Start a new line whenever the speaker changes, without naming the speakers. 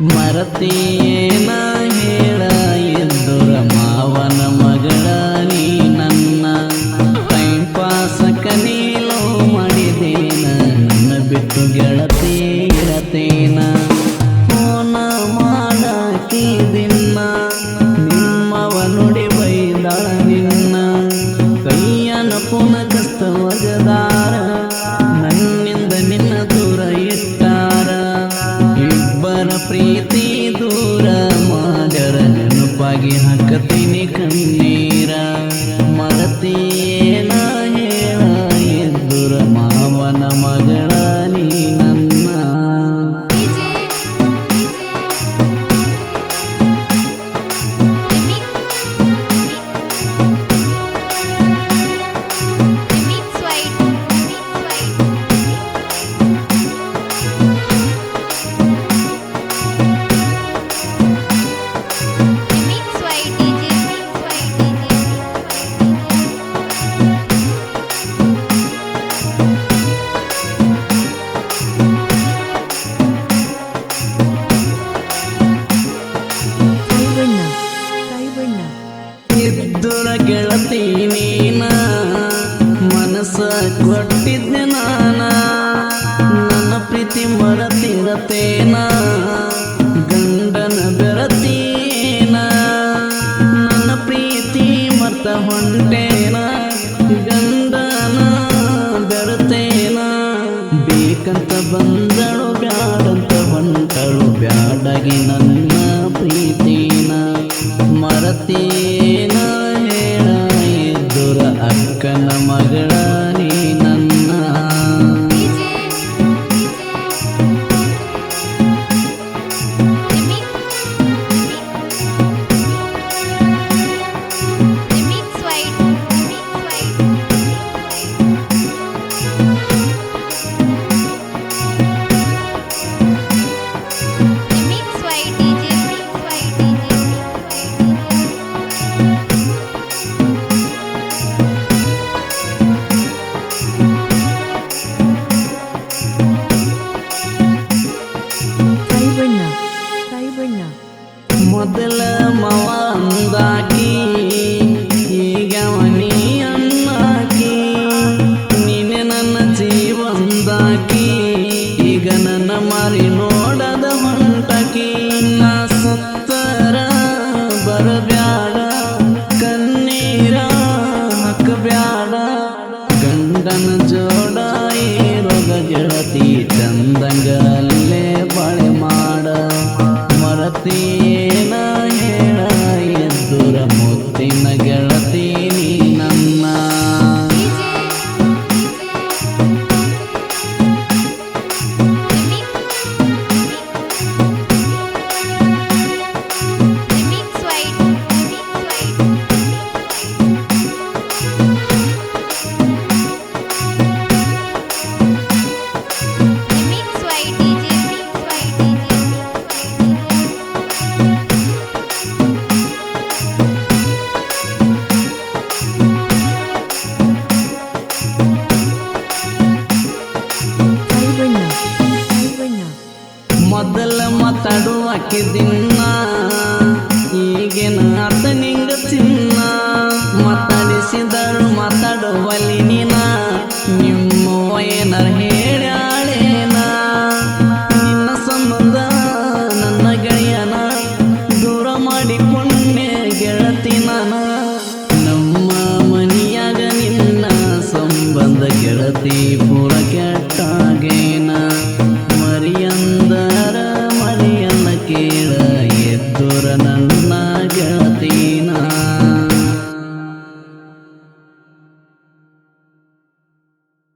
ಮರತೇನ ಹೇಳ ಎದ್ದುರ ಮಾವನ ಮಗಳ ನೀ ನನ್ನ. ಟೈಮ್ ಪಾಸಕ ನೀಲೋ ಮಾಡಿದೇನ, ನನ್ನ ಬಿಟ್ಟು ಗೆಳತಿ ಇರತೇನ. ಫೋನ ಮಾಡಾಕಿ ದಿನ ನಿಮ್ಮವ ನುಡಿ ಬೈದಾಳ ನಿನ್ನ. ಕೈಯನ ಪುನ ಕಸ್ತ ನೆನಪಾಗಿ ಹಾಕತೀನಿ ಕಣ್ಣೀರ ಮರತೇನ ಹೇಳ ಎದ್ದುರ ಮಾವನ ಮಗಳ ಪ್ರೀತಿನ ಮರತೇನ ಗಂಡನ ಜೋಡ ರೋಗ ಗೆಳತಿ ಚಂದಂಗ ದಿನ ಈಗಿನ ಅರ್ಥ ನಿಂಗ ಚಿನ್ನ ಮಾತಾಡಿಸಿದಳು ಮಾತಾಡುವಲ್ಲಿ ನೀನ. ನಿಮ್ಮ ಏನಾರ ಹೇಳ್ಯಾಳೇನ ನಿನ್ನ ಸಂಬಂಧ ನನ್ನ ಗೆಳೆಯನ ದೂರ ಮಾಡಿಕೊಂಡೆ ಗೆಳತಿ ನಾನ. ನಮ್ಮ ಮನಿಯಾಗ ನಿನ್ನ ಸಂಬಂಧ ಗೆಳತಿ ಪೂರ ಕೆಟ್ಟ Sinturan ng nagatid